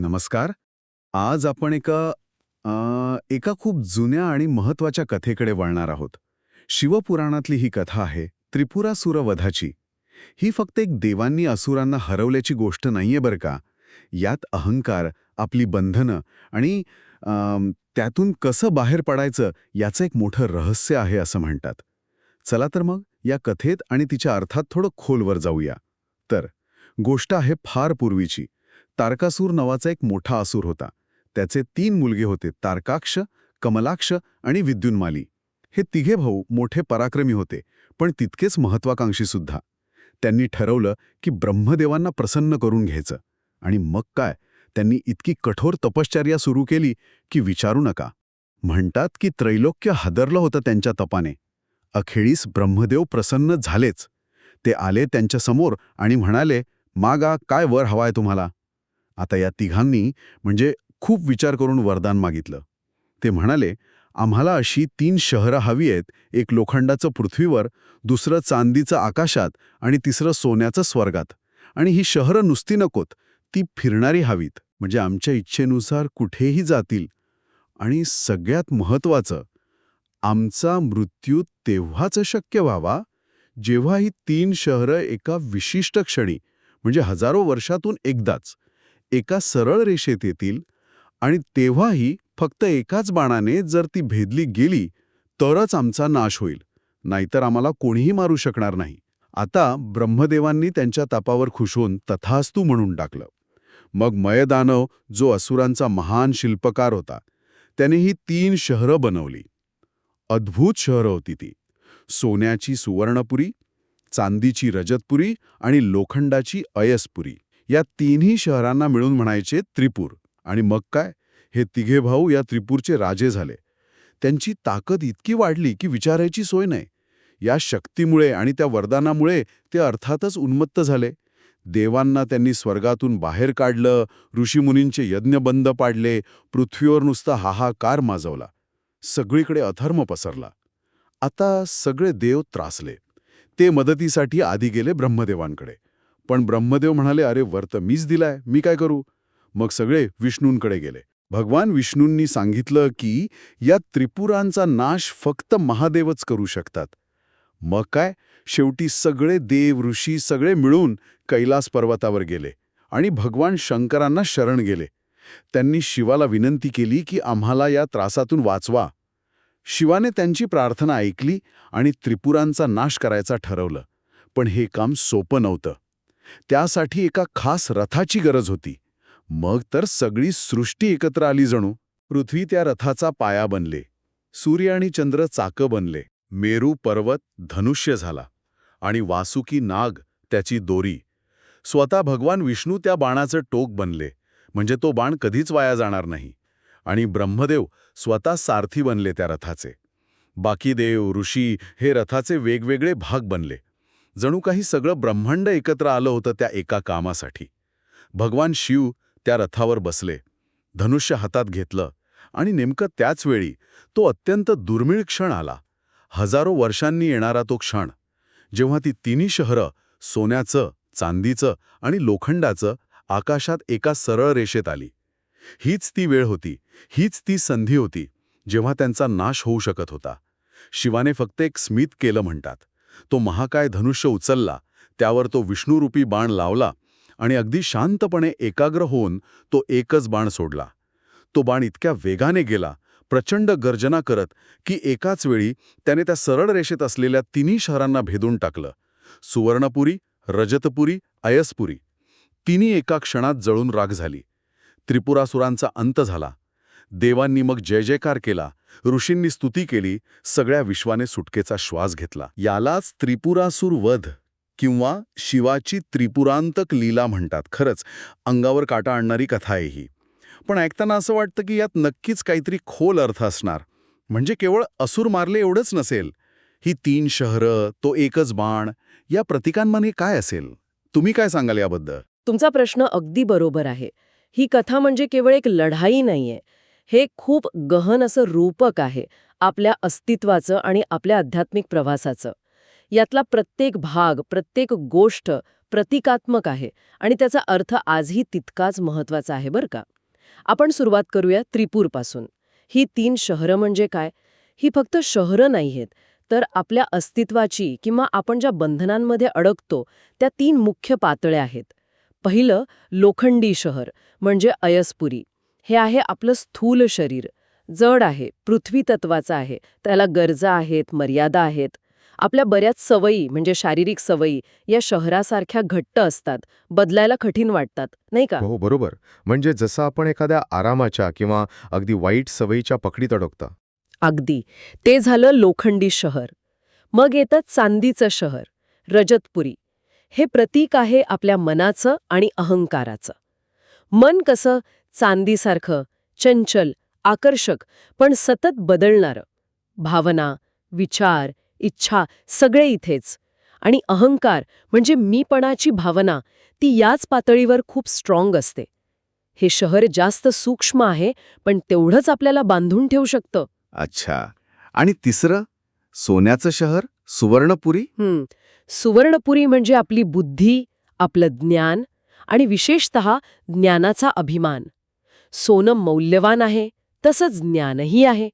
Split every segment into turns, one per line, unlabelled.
नमस्कार. आज आपण एका एका खूप जुन्या आणि महत्त्वाच्या कथेकडे वळणार आहोत. शिवपुराणातली ही कथा आहे त्रिपुरासुर वधाची ही फक्त एक देवांनी असुरांना हरवल्याची गोष्ट नाहीये बरं का? यात अहंकार आपली बंधनं आणि त्यातून कसं बाहेर पडायचं याचं एक मोठं रहस्य आहे असं म्हणतात. चला तर मग या कथेत आणि तिच्या अर्थात थोडं खोलवर जाऊया. तर गोष्ट आहे फार पूर्वीची. तारकासूर नावाचा एक मोठा असुर होता. त्याचे तीन मुलगे होते तारकाक्ष कमलाक्ष आणि विद्युन्माली. हे तिघे भाऊ मोठे पराक्रमी होते पण तितकेच महत्वाकांक्षी सुद्धा. त्यांनी ठरवलं की ब्रह्मदेवांना प्रसन्न करून घ्यायचं. आणि मग काय? त्यांनी इतकी कठोर तपश्चर्या सुरू केली की विचारू नका. म्हणतात की त्रैलोक्य हादरलं होतं त्यांच्या तपाने. अखेरीस ब्रह्मदेव प्रसन्न झालेच. ते आले त्यांच्यासमोर आणि म्हणाले मागा काय वर हवाय तुम्हाला? आता या तिघांनी म्हणजे खूप विचार करून वरदान मागितलं. ते म्हणाले आम्हाला अशी तीन शहरं हवी आहेत एक लोखंडाचं पृथ्वीवर दुसरं चांदीचं आकाशात आणि तिसरं सोन्याचं स्वर्गात. आणि ही शहरं नुसती नकोत ती फिरणारी हवीत. म्हणजे आमच्या इच्छेनुसार कुठेही जातील. आणि सगळ्यात महत्वाचं आमचा मृत्यू तेव्हाच शक्य व्हावा जेव्हा ही तीन शहरं एका विशिष्ट क्षणी म्हणजे हजारो वर्षातून एकदाच एका सरळ रेषेत येतील आणि तेव्हाही फक्त एकाच बाणाने जर ती भेदली गेली तरच आमचा नाश होईल. नाहीतर आम्हाला कोणीही मारू शकणार नाही. आता ब्रह्मदेवांनी त्यांच्या तापावर खुश होऊन तथास्तू म्हणून टाकलं. मग मयदानव जो असुरांचा महान शिल्पकार होता त्याने ही तीन शहरं बनवली. अद्भुत शहरं होती ती. सोन्याची सुवर्णपुरी चांदीची रजतपुरी आणि लोखंडाची अयसपुरी. या तिन्ही शहरांना मिळून म्हणायचे त्रिपूर. आणि मग काय? हे तिघे भाऊ या त्रिपूरचे राजे झाले. त्यांची ताकद इतकी वाढली की विचारायची सोय नाही. या शक्तीमुळे आणि त्या वरदानामुळे ते अर्थातच उन्मत्त झाले. देवांना त्यांनी स्वर्गातून बाहेर काढलं ऋषीमुनींचे यज्ञ बंद पाडले पृथ्वीवर नुसता हाहाकार माजवला. सगळीकडे अधर्म पसरला. आता सगळे देव त्रासले. ते मदतीसाठी आधी गेले ब्रह्मदेवांकडे. पण ब्रह्मदेव म्हणाले अरे वर्त मीच दिलाय मी काय करू? मग सगळे विष्णूंकडे गेले. भगवान विष्णूंनी सांगितलं की या त्रिपुरांचा नाश फक्त महादेवच करू शकतात. मग काय? शेवटी सगळे देव ऋषी सगळे मिळून कैलास पर्वतावर गेले आणि भगवान शंकरांना शरण गेले. त्यांनी शिवाला विनंती केली की आम्हाला या त्रासातून वाचवा. शिवाने त्यांची प्रार्थना ऐकली आणि त्रिपुरांचा नाश करायचा ठरवलं. पण हे काम सोपं नव्हतं. त्यासाठी एका खास रथाची गरज होती. मग तर सगळी सृष्टी एकत्र आली जणू. पृथ्वी त्या रथाचा पाया बनले. सूर्य आणि चंद्र चाकं बनले. मेरू पर्वत धनुष्य झाला. आणि वासुकी नाग त्याची दोरी. स्वतः भगवान विष्णू त्या बाणाचं टोक बनले. म्हणजे तो बाण कधीच वाया जाणार नाही. आणि ब्रह्मदेव स्वतः सारथी बनले त्या रथाचे. बाकी देव ऋषी हे रथाचे वेगवेगळे भाग बनले. जणू काही सगळं ब्रह्मांड एकत्र आलं होतं त्या एका कामासाठी. भगवान शिव त्या रथावर बसले. धनुष्य हातात घेतलं आणि नेमकं त्याच वेळी तो अत्यंत दुर्मिळ क्षण आला. हजारो वर्षांनी येणारा तो क्षण जेव्हा ती तिन्ही शहरं सोन्याचं चांदीचं आणि लोखंडाचं आकाशात एका सरळ रेषेत आली. हीच ती वेळ होती हीच ती संधी होती जेव्हा त्यांचा नाश होऊ शकत होता. शिवाने फक्त एक स्मित केलं म्हणतात. तो महाकाय धनुष्य उचलला त्यावर तो विष्णुरूपी बाण लावला आणि अगदी शांतपणे एकाग्र होऊन तो एकच बाण सोडला. तो बाण इतक्या वेगाने गेला प्रचंड गर्जना करत की एकाच वेळी त्याने त्या सरळ रेषेत असलेल्या तिन्ही शहरांना भेदून टाकलं. सुवर्णपुरी रजतपुरी अयसपुरी. तिन्ही एका क्षणात जळून राग झाली. त्रिपुरासुरांचा अंत झाला. देवांनी मग जय जयकार केला ऋषींनी स्तुती केली सगळ्या विश्वाने सुटकेचा श्वास घेतला. यालाच त्रिपुरासूर वध किंवा शिवाची त्रिपुरांतक लीला म्हणतात. खरंच अंगावर काटा आणणारी कथा आहे ही. पण ऐकताना असं वाटतं की यात नक्कीच काहीतरी खोल अर्थ असणार. म्हणजे केवळ असुर मारले एवढंच नसेल. ही तीन शहरं तो एकच बाण या प्रतिकांमध्ये काय असेल? तुम्ही काय सांगाल याबद्दल?
तुमचा प्रश्न अगदी बरोबर आहे. ही कथा म्हणजे केवळ एक लढाई नाहीये. हे खूप गहन असं रूपक आहे आपल्या अस्तित्वाचं आणि आपल्या आध्यात्मिक प्रवासाचं. यातला प्रत्येक भाग प्रत्येक गोष्ट प्रतिकात्मक आहे आणि त्याचा अर्थ आजही तितकाच महत्त्वाचा आहे बरं का. आपण सुरुवात करूया त्रिपूरपासून ही तीन शहरं म्हणजे काय? ही फक्त शहरं नाही आहेत तर आपल्या अस्तित्वाची किंवा आपण ज्या बंधनांमध्ये अडकतो त्या तीन मुख्य पातळ्या आहेत. पहिलं लोखंडी शहर म्हणजे अयसपुरी. हे आहे आपलं स्थूल शरीर. जड आहे पृथ्वी तत्वाचं आहे त्याला गरजा आहेत मर्यादा आहेत. आपल्या बऱ्याच सवयी म्हणजे शारीरिक सवयी या शहरासारख्या घट्ट असतात बदलायला कठीण वाटतात नाही का?
हो बरोबर. म्हणजे जसं आपण एखाद्या आरामाच्या किंवा अगदी वाईट सवयीच्या पकडीत अडकता
अगदी. ते झालं लोखंडी शहर. मग येतं चांदीचं शहर रजतपुरी. हे प्रतीक आहे आपल्या मनाचं आणि अहंकाराचं. मन कसं? चांदीसारखं चंचल आकर्षक पण सतत बदलणारं. भावना विचार इच्छा सगळे इथेच. आणि अहंकार म्हणजे मीपणाची भावना ती याच पातळीवर खूप स्ट्रॉंग असते. हे शहर जास्त सूक्ष्म आहे पण तेवढंच आपल्याला बांधून ठेवू शकतं.
अच्छा. आणि तिसरं? सोन्याचं शहर? सुवर्णपुरी.
सुवर्णपुरी म्हणजे आपली बुद्धी आपलं ज्ञान आणि विशेषत ज्ञानाचा अभिमान. सोनं मौल्यवान आहे तसंच ज्ञानही आहे.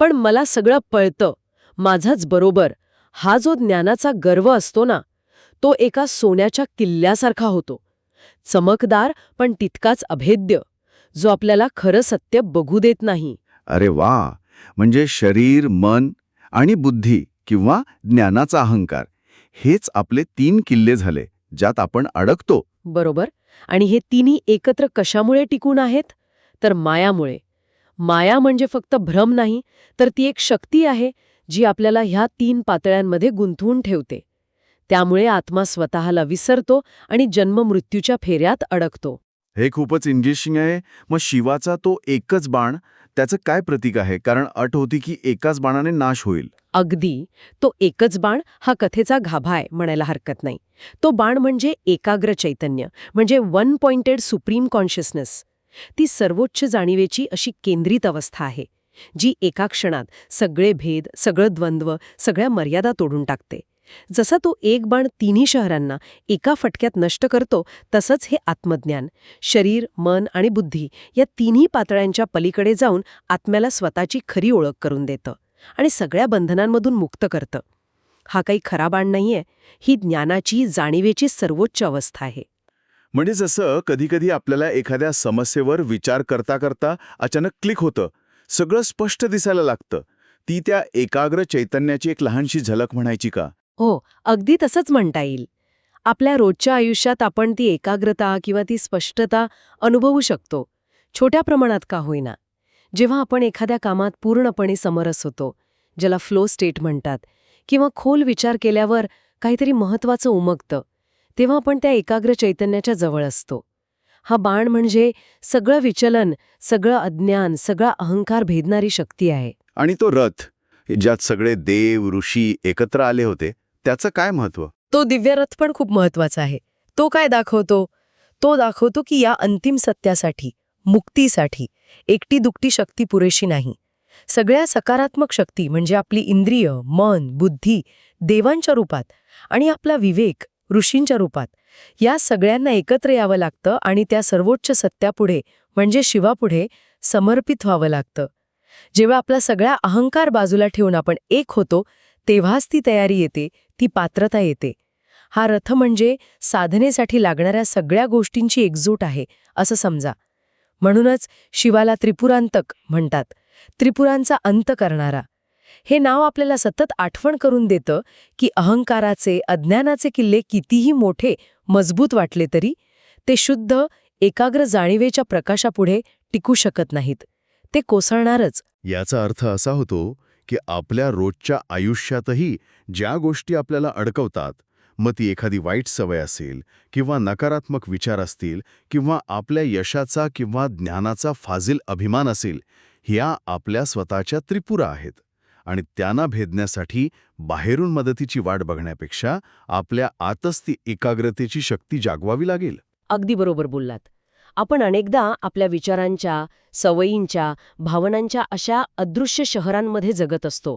पण मला सगळं पळतं माझाच बरोबर. हा जो ज्ञानाचा गर्व असतो ना तो एका सोन्याच्या किल्ल्यासारखा होतो. चमकदार पण तितकाच अभेद्य जो आपल्याला खरं सत्य बघू देत नाही.
अरे वा! म्हणजे शरीर मन आणि बुद्धी किंवा ज्ञानाचा अहंकार हेच आपले तीन किल्ले झाले ज्यात आपण अडकतो.
बरोबर. आणि हे तिन्ही एकत्र कशामुळे टिकून आहेत? तर मायामुळे. माया म्हणजे फक्त भ्रम नाही तर ती एक शक्ती आहे जी आपल्याला ह्या तीन पातळ्यांमध्ये गुंतवून ठेवते. त्यामुळे आत्मा स्वतःला विसरतो आणि जन्ममृत्यूच्या फेऱ्यात अडकतो.
हे खूपच इंजिशिंग आहे. मग शिवाचा तो एकच बाण त्याचं काय प्रतीक आहे? कारण अट होती की एकाच बाणाने नाश होईल.
अगदी. तो एकच बाण हा कथेचा गाभा आहे म्हणायला हरकत नाही. तो बाण म्हणजे एकाग्र चैतन्य म्हणजे वन पॉइंटेड सुप्रीम कॉन्शियसनेस. ती सर्वोच्च जाणीवेची अशी केंद्रित अवस्था आहे जी एका क्षणात सगळे भेद सगळं द्वंद्व सगळ्या मर्यादा तोडून टाकते. जसा तो एक बाण तिन्ही शहरांना एका फटक्यात नष्ट करतो तसंच हे आत्मज्ञान शरीर मन आणि बुद्धी या तिन्ही पातळ्यांच्या पलीकडे जाऊन आत्म्याला स्वतःची खरी ओळख करून देतं आणि सगळ्या बंधनांमधून मुक्त करतं. हा काही खरा बाण नाहीये ही ज्ञानाची जाणीवेची सर्वोच्च अवस्था आहे.
म्हणजे जसं कधीकधी आपल्याला एखाद्या समस्येवर विचार करता करता अचानक क्लिक होतं सगळं स्पष्ट दिसायला लागतं. ती त्या एकाग्र चैतन्याची एक लहानशी झलक म्हणायची का?
हो अगदी तसंच म्हणता येईल. आपल्या रोजच्या आयुष्यात आपण ती एकाग्रता किंवा ती स्पष्टता अनुभवू शकतो. छोट्या प्रमाणात का होईना. जेव्हा आपण एखाद्या कामात पूर्णपणे समरस होतो ज्याला फ्लो स्टेट म्हणतात किंवा खोल विचार केल्यावर काहीतरी महत्वाचं उमगतं तेव्हा आपण त्या एकाग्र चैतन्याच्या जवळ असतो. हा बाण म्हणजे सगळं विचलन सगळं अज्ञान सगळा अहंकार भेदणारी शक्ती आहे.
आणि तो रथ ज्यात सगळे देव ऋषी एकत्र आले होते त्याचं काय महत्त्व?
तो दिव्यरथ पण खूप महत्त्वाचा आहे. तो काय दाखवतो? तो दाखवतो की या अंतिम सत्यासाठी मुक्तीसाठी एकटी दुकटी शक्ती पुरेशी नाही. सगळ्या सकारात्मक शक्ती म्हणजे आपली इंद्रिय मन बुद्धी देवांच्या रूपात आणि आपला विवेक ऋषींच्या रूपात. या सगळ्यांना एकत्र यावं लागतं आणि त्या सर्वोच्च सत्यापुढे म्हणजे शिवापुढे समर्पित व्हावं लागतं. जेव्हा आपला सगळा अहंकार बाजूला ठेवून आपण एक होतो तेव्हाच ती तयारी येते ती पात्रता येते. हा रथ म्हणजे साधनेसाठी लागणाऱ्या सगळ्या गोष्टींची एकजूट आहे असं समजा. म्हणूनच शिवाला त्रिपुरांतक म्हणतात. त्रिपुरांचा अंत करणारा. हे नाव आपल्याला सतत आठवण करून देतं की अहंकाराचे अज्ञानाचे किल्ले कितीही मोठे मजबूत वाटले तरी ते शुद्ध एकाग्र जाणीवेच्या प्रकाशापुढे टिकू शकत नाहीत. ते कोसळणारच.
याचा अर्थ असा होतो की आपल्या रोजच्या आयुष्यातही ज्या गोष्टी आपल्याला अडकवतात मग ती एखादी वाईट सवय असेल किंवा नकारात्मक विचार असतील किंवा आपल्या यशाचा किंवा ज्ञानाचा फाजील अभिमान असेल ह्या आपल्या स्वतःच्या त्रिपुरा आहेत. आणि त्यांना भेदण्यासाठी बाहेरून मदतीची वाट बघण्यापेक्षा आपल्या आतच ती एकाग्रतेची शक्ती जागवावी लागेल.
अगदी बरोबर बोललात. आपण अनेकदा आपल्या विचारांच्या सवयींच्या भावनांच्या अशा अदृश्य शहरांमध्ये जगत असतो.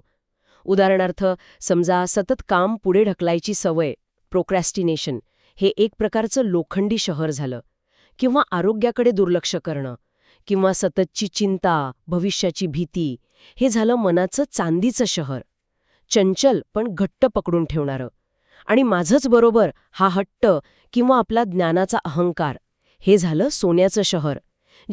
उदाहरणार्थ समजा सतत काम पुढे ढकलायची सवय प्रोक्रॅस्टिनेशन हे एक प्रकारचं लोखंडी शहर झालं. किंवा आरोग्याकडे दुर्लक्ष करणं किंवा सततची चिंता भविष्याची भीती हे झालं मनाचं चांदीचं शहर. चंचल पण घट्ट पकडून ठेवणारं. आणि माझंच बरोबर हा हट्ट किंवा आपला ज्ञानाचा अहंकार. हे झालं सोन्याचं शहर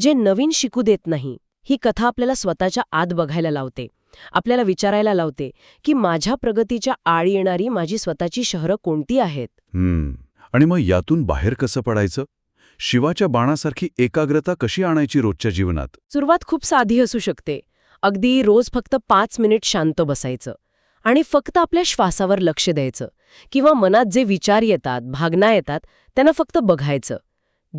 जे नवीन शिकू देत नाही. ही कथा आपल्याला स्वतःच्या आत बघायला लावते. आपल्याला विचारायला लावते की माझ्या प्रगतीच्या आड येणारी माझी स्वतःची शहरं कोणती आहेत?
आणि मग यातून बाहेर कसं पडायचं? शिवाच्या बाणासारखी एकाग्रता कशी आणायची रोजच्या जीवनात?
सुरुवात खूप साधी असू शकते. अगदी रोज फक्त पाच मिनिट शांत बसायचं आणि फक्त आपल्या श्वासावर लक्ष द्यायचं किंवा मनात जे विचार येतात भागना येतात त्यांना फक्त बघायचं.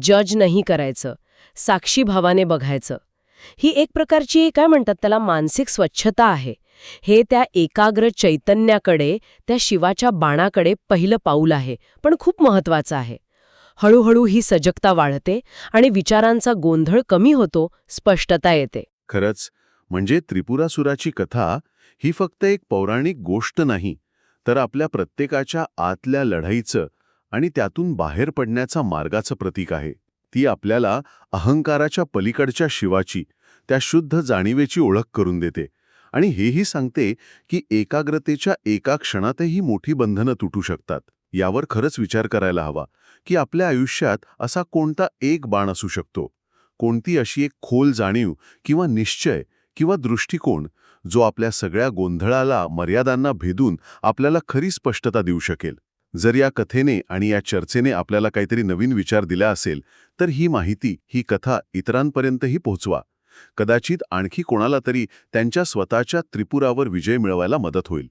जज नाही करायचं. साक्षी भावाने बघायचं. ही एक प्रकारची काय म्हणतात त्याला मानसिक स्वच्छता आहे. हे त्या एकाग्र चैतन्याकडे त्या शिवाच्या बाणाकडे पहिलं पाऊल आहे पण खूप महत्वाचं आहे. हळूहळू ही सजगता वाढते आणि विचारांचा गोंधळ कमी होतो स्पष्टता येते.
खरंच म्हणजे त्रिपुरासुराची कथा ही फक्त एक पौराणिक गोष्ट नाही तर आपल्या प्रत्येकाच्या आतल्या लढाईचं आणि त्यातून बाहेर पडण्याचा मार्गाचं प्रतीक आहे. ती आपल्याला अहंकाराच्या पलीकडच्या शिवाची त्या शुद्ध जाणीवेची ओळख करून देते आणि हेही सांगते की एकाग्रतेच्या एका क्षणातही मोठी बंधनं तुटू शकतात. यावर खरंच विचार करायला हवा की आपल्या आयुष्यात असा कोणता एक बाण असू शकतो. कोणती अशी एक खोल जाणीव किंवा निश्चय किंवा दृष्टिकोन जो आपल्या सगळ्या गोंधळाला मर्यादांना भेदून आपल्याला खरी स्पष्टता देऊ शकेल. जर या कथेने आणि या चर्चेने आपल्याला काहीतरी नवीन विचार दिला असेल तर ही माहिती ही कथा इतरांपर्यंतही पोहोचवा. कदाचित आणखी कोणाला तरी त्यांच्या स्वतःच्या त्रिपुरावर विजय मिळवायला मदत होईल.